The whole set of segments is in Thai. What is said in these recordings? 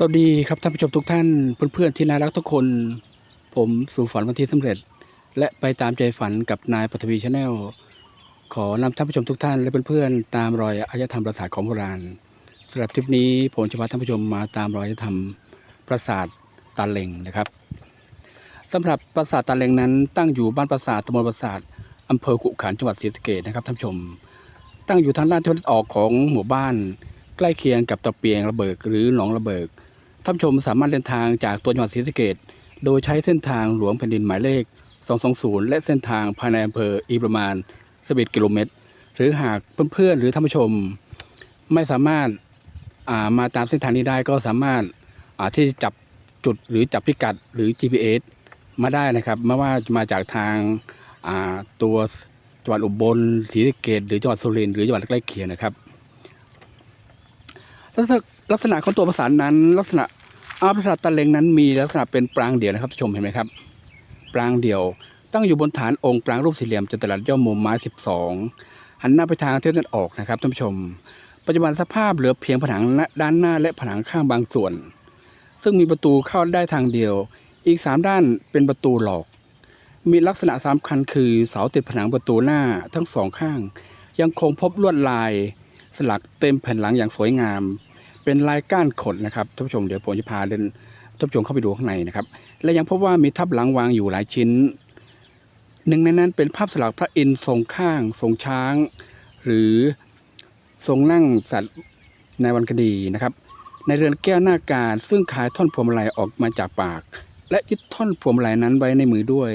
สวัสดีครับท่านผู้ชมทุกท่านเพื่อนๆที่น่ารักทุกคน ผมสู่ฝันวันที่สำเร็จ และไปตามใจฝันกับนายปฐวีชาแนลขอนำท่านผู้ชมทุกท่าน และเพื่อนๆตามรอยอารยธรรมปราสาทของโบราณสำหรับทริปนี้ผมจะพาท่านผู้ชมมาตามรอยอารยธรรมปราสาทตาเล็งนะครับสำหรับปราสาทตาเล็งนั้น ตั้งอยู่บ้านปราสาทตำบลปราสาทอำเภอขุขันจังหวัดศรีสะเกษนะครับท่านผู้ชม ตั้งอยู่ทางด้านทิศตออกของหมู่บ้าน ใกล้เคียงกับตะเปียงระเบิดหรือหนองระเบิด ท่านชมสามารถเดินทางจากตัวจังหวัดศรีสะเกษโดยใช้เส้นทางหลวงแผ่นดินหมายเลข 220 และเส้นทางภายในอำเภออีกประมาณ11กิโลเมตร หรือหากเพื่อนๆหรือท่านผู้ชม ไม่สามารถามาตามเส้นทางนี้ได้ก็สามารถาที่จับจุดหรือจับพิกัดหรือ GPS มาได้นะครับไม่ว่าจะมาจากทางาตัวจังหวัดอุบลศรีสะเกษหรือจังหวัดสุรินทร์หรือจังหวัดใกล้เคียงนะครับลักษณะของตัวประสานนั้น ลักษณะ อาประสาทตะเลงนั้นมีลักษณะเป็นปรางเดี่ยวนะครับท่านผู้ชมเห็นไหมครับ ปรางเดี่ยว ตั้งอยู่บนฐานองค์ปรางรูปสี่เหลี่ยมจัตุรัสย่อมมุมไม้ 12 หันหน้าไปทางทิศตะวันออกนะครับท่านผู้ชม ปัจจุบันสภาพเหลือเพียงผนังด้านหน้าและผนังข้างบางส่วน ซึ่งมีประตูเข้าได้ทางเดียว อีก 3 ด้านเป็นประตูหลอก มีลักษณะสำคัญคือเสาติดผนังประตูหน้าทั้งสองข้าง ยังคงพบลวดลาย สลักเต็มแผ่นหลังอย่างสวยงาม เป็นลายก้านขดนะครับท่านผู้ชมเดี๋ยวผมจะพาเดินท่านผู้ชมเข้าไปดูข้างในนะครับ และยังพบว่ามีทับหลังวางอยู่หลายชิ้น หนึ่งในนั้นเป็นภาพสลักพระอินทร์ทรงข้าง ทรงช้าง หรือทรงนั่งสัตว์ในวันคดีนะครับ ในเรือนแก้วหน้าการซึ่งขายท่อนพวงมาลัยออกมาจากปาก และยึดท่อนพวงมาลัยนั้นไว้ในมือด้วย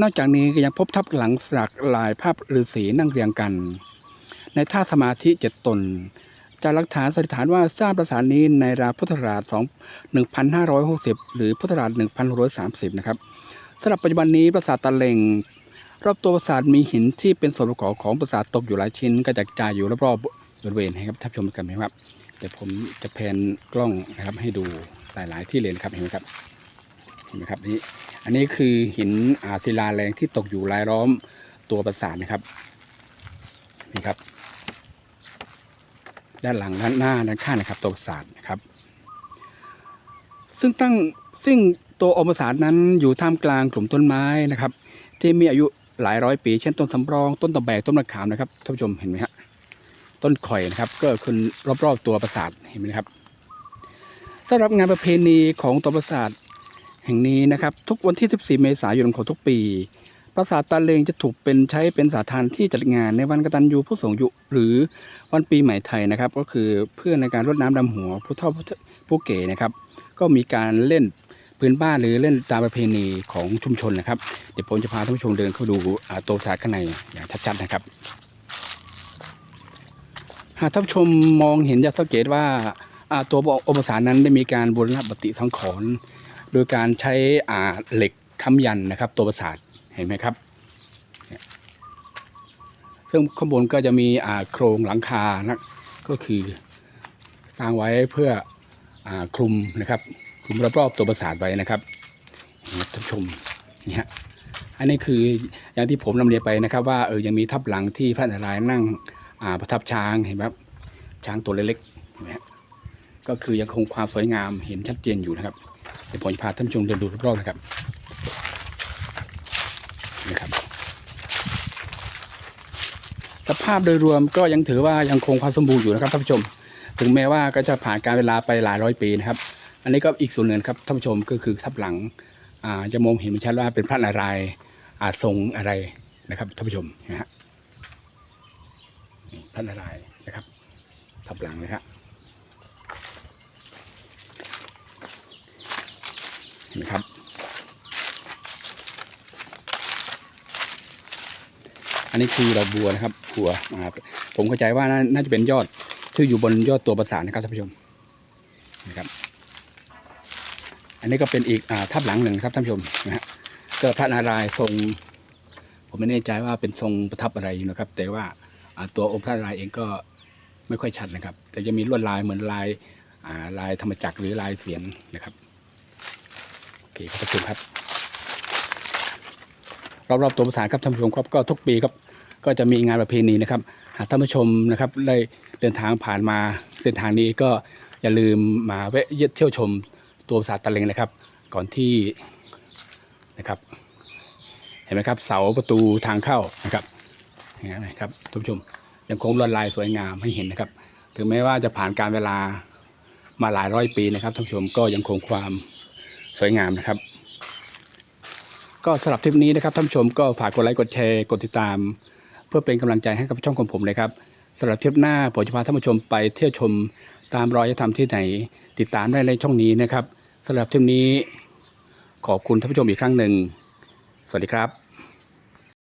นอกจากนี้ก็ยังพบทับหลังสลักลายภาพฤาษีนั่งเรียงกัน ในท่าสมาธิเจ็ดตน จากหลักฐานสันนิษฐานว่าสร้างปราสาทนี้ในราวพุทธศักราช2 1560 หรือพุทธศักราช1630 นะครับสำหรับปัจจุบันนี้ปราสาทตะเลงรอบตัวปราสาทมีหินที่เป็นส่วนประกอบของปราสาทตกอยู่หลายชิ้นกระจัดกระจายอยู่รอบๆบริเวณให้ครับท่านชมกันไหมครับเดี๋ยวผมจะแพนกล้องนะครับให้ดูหลาย ๆ ที่เลยนะครับเห็นไหมครับเห็นไหมครับนี่อันนี้คือหินอาศิลาแรงที่ตกอยู่รายล้อมตัวปราสาทนะครับนี่ครับ ด้านหลังด้านหน้าด้านข้างนะครับตัวปราสาทนะครับ ซึ่งตั้งซึ่งตัวองค์ปราสาทนั้นอยู่ท่ามกลางกลุ่มต้นไม้นะครับ ที่มีอายุหลายร้อยปี เช่นต้นสำรองต้นตะแบกต้นมะขามนะครับท่านผู้ชมเห็นไหมฮะต้นข่อยนะครับ ก็คือรอบๆตัวปราสาทเห็นไหมครับสำหรับงานประเพณีของตัวปราสาทแห่งนี้นะครับ ทุกวันที่ 14 เมษายนของทุกปี ปราสาทตาเลงจะถูกเป็นใช้เป็นสถานที่จัดงานในวันกตัญญูผู้สูงอายุหรือวันปีใหม่ไทยนะครับ ก็คือเพื่อในการรดน้ำดำหัวผู้เฒ่าผู้แก่นะครับ ก็มีการเล่นพื้นบ้านหรือเล่นตามประเพณีของชุมชนนะครับ เดี๋ยวผมจะพาท่านผู้ชมเดินเข้าดูตัวปราสาข้างในอย่างชัดๆนะครับ หากท่านผู้ชมมองเห็นจะสังเกตว่าตัวองค์ปราสานั้นได้มีการบูรณะปฏิสังขรณ์โดยการใช้อาเหล็กค้ำยันนะครับ ตัวปราสาท เห็นไหมครับซึ่งข้างบนก็จะมีอาโครงหลังคานะก็คือสร้างไว้เพื่ออาคลุมนะครับคลุมรอบๆตัวปราสาทไว้นะครับท่านผู้ชมนี่ฮะอันนี้คืออย่างที่ผมนำเรียนไปนะครับ ว่าเออยังมีทับหลังที่พระนารายณ์นั่งอาประทับช้างเห็นไหมครับช้างตัวเล็กๆเห็นไหมก็คือยังคงความสวยงามเห็นชัดเจนอยู่นะครับเดี๋ยวผมจะพาท่านผู้ชมเดินดูรอบๆนะครับ นะครับ สภาพโดยรวมก็ยังถือว่ายังคงความสมบูรณ์อยู่นะครับท่านผู้ชม ถึงแม้ว่าก็จะผ่านการเวลาไปหลายร้อยปีนะครับ อันนี้ก็อีกส่วนหนึ่งครับท่านผู้ชมก็คือทับหลังจะมองเห็นชัดว่าเป็นพระนารายณ์ทรงอะไรนะครับท่านผู้ชมนะฮะพระนารายณ์นะครับทับหลังนะครับเห็นไหมครับ อันนี้คือดอกบัวนะครับบัวนะครับผมเข้าใจว่าน่านาจะเป็นยอดที่อยู่บนยอดตัวประสาทนะครับท่านผู้ชมนะครับ อันนี้ก็เป็นอีกอ่าทับหลังหนึ่งนะครับท่านผู้ชมนะฮะก็พระนารายณ์ทรง ผมไม่แน่ใจว่าเป็นทรงประทับอะไรอยู่นะครับ แต่ว่าอ่าตัวองค์พระนารายณ์เองก็ไม่ค่อยชัดนะครับ แต่จะมีลวดลายเหมือนลายอ่าลายธรรมจักรหรือลายเสียนนะครับโอเคครับท่านผู้ชมครับ รอบๆตัวประสาทครับท่านผู้ชมครับก็ทุกปีครับก็จะมีงานประเพณีนะครับ หากท่านผู้ชมนะครับได้เดินทางผ่านมาเส้นทางนี้ก็อย่าลืมมาแวะเที่ยวชมตัวปราสาทตะเลงนะครับ ก่อนที่นะครับ เห็นไหมครับ เสาประตูทางเข้านะครับอย่างนี้นะครับท่านผู้ชมยังคงลวดลายสวยงามให้เห็นนะครับ ถึงแม้ว่าจะผ่านการเวลามาหลายร้อยปีนะครับท่านผู้ชมก็ยังคงความสวยงามนะครับ ก็สำหรับทริปนี้นะครับท่านผู้ชมก็ฝากกดไลค์กดแชร์กดติดตาม เพื่อเป็นกำลังใจให้กับช่องของผมเลยครับสำหรับทริปหน้าผมจะพาท่านผู้ชมไปเที่ยวชมตามรอยธรรมที่ไหน ติดตามได้ในช่องนี้นะครับสำหรับทริปนี้ ขอบคุณท่านผู้ชมอีกครั้งหนึ่ง สวัสดีครับ